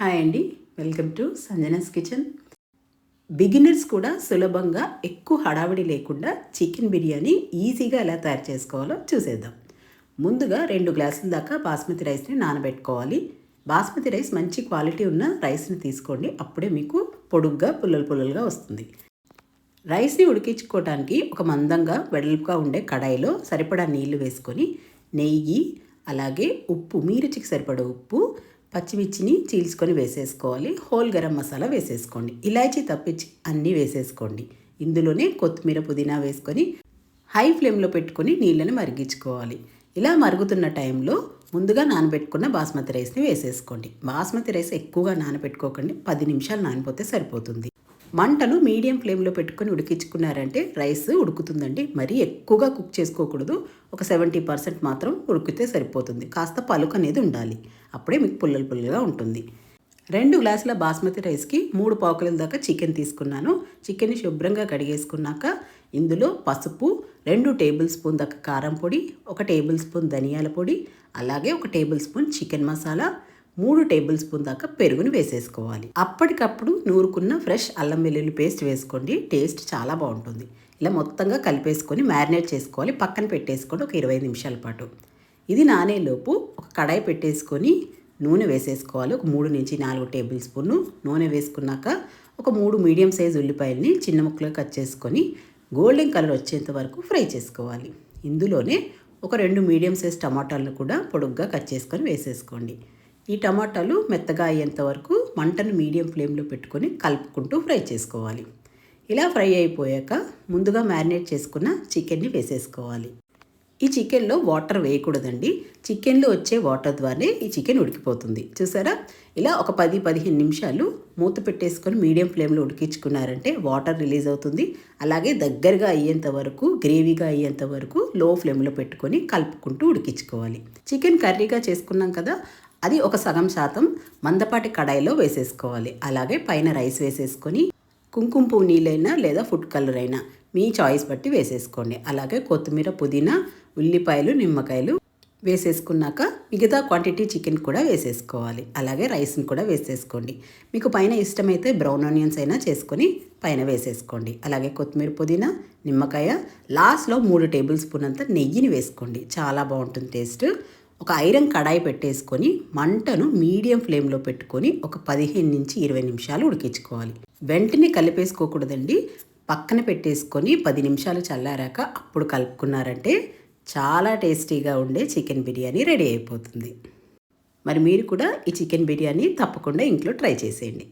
Hi అండి. Welcome to Sanjana's kitchen. Beginners కూడా సులభంగా ఎక్కువ హడావిడి లేకుండా చికెన్ బిర్యానీ ఈజీగా ఎలా తయారు చేసుకోవాలో చూసేద్దాం. ముందుగా రెండు గ్లాసుల దాకా బాస్మతి రైస్ని నానబెట్టుకోవాలి. బాస్మతి రైస్ మంచి క్వాలిటీ ఉన్న రైస్ని తీసుకోండి. అప్పుడే మీకు పొడుగ్గా పుల్లలు పుల్లలుగా వస్తుంది. రైస్ని ఉడికించుకోవడానికి ఒక మందంగా వెడల్పుగా ఉండే కడాయిలో సరిపడా నీళ్ళు వేసుకొని నెయ్యి అలాగే ఉప్పు మీ రుచికి సరిపడా ఉప్పు పచ్చిమిర్చిని చీల్చుకొని వేసేసుకోవాలి. హోల్ గరం మసాలా వేసేసుకోండి. ఇలాచీ తప్పించి అన్నీ వేసేసుకోండి. ఇందులోనే కొత్తిమీర పుదీనా వేసుకొని హై ఫ్లేమ్లో పెట్టుకొని నీళ్ళని మరిగించుకోవాలి. ఇలా మరుగుతున్న టైంలో ముందుగా నానబెట్టుకున్న బాస్మతి రైస్ని వేసేసుకోండి. బాస్మతి రైస్ ఎక్కువగా నానబెట్టుకోకండి. పది నిమిషాలు నానిపోతే సరిపోతుంది. మంటలు మీడియం ఫ్లేమ్లో పెట్టుకొని ఉడికించుకున్నారంటే రైస్ ఉడుకుతుందండి. మరీ ఎక్కువగా కుక్ చేసుకోకూడదు. ఒక సెవెంటీ పర్సెంట్ మాత్రం ఉడికితే సరిపోతుంది. కాస్త పలుకు అనేది ఉండాలి. అప్పుడే మీకు పుల్లలు పుల్లగా ఉంటుంది. రెండు గ్లాసుల బాస్మతి రైస్కి మూడు పావుకల దాకా చికెన్ తీసుకున్నాను. చికెన్ని శుభ్రంగా కడిగేసుకున్నాక ఇందులో పసుపు రెండు టేబుల్ స్పూన్ దాకా కారం పొడి ఒక టేబుల్ స్పూన్ ధనియాల పొడి అలాగే ఒక టేబుల్ స్పూన్ చికెన్ మసాలా మూడు టేబుల్ స్పూన్ దాకా పెరుగుని వేసేసుకోవాలి. అప్పటికప్పుడు నూరుకున్న ఫ్రెష్ అల్లం వెల్లుల్లి పేస్ట్ వేసుకోండి. టేస్ట్ చాలా బాగుంటుంది. ఇలా మొత్తంగా కలిపేసుకొని మ్యారినేట్ చేసుకోవాలి. పక్కన పెట్టేసుకోండి ఒక ఇరవై నిమిషాల పాటు. ఇది నానేలోపు ఒక కడాయి పెట్టేసుకొని నూనె వేసేసుకోవాలి. ఒక మూడు నుంచి నాలుగు టేబుల్ స్పూన్ నూనె వేసుకున్నాక ఒక మూడు మీడియం సైజ్ ఉల్లిపాయల్ని చిన్న ముక్కలు కట్ చేసుకొని గోల్డెన్ కలర్ వచ్చేంత వరకు ఫ్రై చేసుకోవాలి. ఇందులోనే ఒక రెండు మీడియం సైజ్ టమాటాలను కూడా పొడుగ్గా కట్ చేసుకొని వేసేసుకోండి. ఈ టమాటాలు మెత్తగా అయ్యేంత వరకు మంటను మీడియం ఫ్లేమ్లో పెట్టుకొని కలుపుకుంటూ ఫ్రై చేసుకోవాలి. ఇలా ఫ్రై అయిపోయాక ముందుగా మ్యారినేట్ చేసుకున్న చికెన్ని వేసేసుకోవాలి. ఈ చికెన్లో వాటర్ వేయకూడదండి. చికెన్లో వచ్చే వాటర్ ద్వారానే ఈ చికెన్ ఉడికిపోతుంది. చూసారా? ఇలా ఒక పది పదిహేను నిమిషాలు మూత పెట్టేసుకొని మీడియం ఫ్లేమ్లో ఉడికించుకున్నారంటే వాటర్ రిలీజ్ అవుతుంది. అలాగే దగ్గరగా అయ్యేంత వరకు గ్రేవీగా అయ్యేంత వరకు లో ఫ్లేమ్లో పెట్టుకొని కలుపుకుంటూ ఉడికించుకోవాలి. చికెన్ కర్రీగా చేసుకున్నాం కదా అది ఒక సగం శాతం మందపాటి కడాయిలో వేసేసుకోవాలి. అలాగే పైన రైస్ వేసేసుకొని కుంకుమ పువ్వు నీళ్ళైనా లేదా ఫుడ్ కలర్ అయినా మీ చాయిస్ బట్టి వేసేసుకోండి. అలాగే కొత్తిమీర పుదీనా ఉల్లిపాయలు నిమ్మకాయలు వేసేసుకున్నాక మిగతా క్వాంటిటీ చికెన్ కూడా వేసేసుకోవాలి. అలాగే రైస్ని కూడా వేసేసుకోండి. మీకు పైన ఇష్టమైతే బ్రౌన్ ఆనియన్స్ అయినా చేసుకొని పైన వేసేసుకోండి. అలాగే కొత్తిమీర పుదీనా నిమ్మకాయ లాస్ట్లో మూడు టేబుల్ స్పూన్ అంతా నెయ్యిని వేసుకోండి. చాలా బాగుంటుంది టేస్ట్. ఒక ఐరన్ కడాయి పెట్టేసుకొని మంటను మీడియం ఫ్లేమ్లో పెట్టుకొని ఒక పదిహేను నుంచి ఇరవై నిమిషాలు ఉడికించుకోవాలి. వెంటనే కలిపేసుకోకూడదండి. పక్కన పెట్టేసుకొని పది నిమిషాలు చల్లారాక అప్పుడు కలుపుకున్నారంటే చాలా టేస్టీగా ఉండే చికెన్ బిర్యానీ రెడీ అయిపోతుంది. మరి మీరు కూడా ఈ చికెన్ బిర్యానీ తప్పకుండా ఇంట్లో ట్రై చేసేయండి.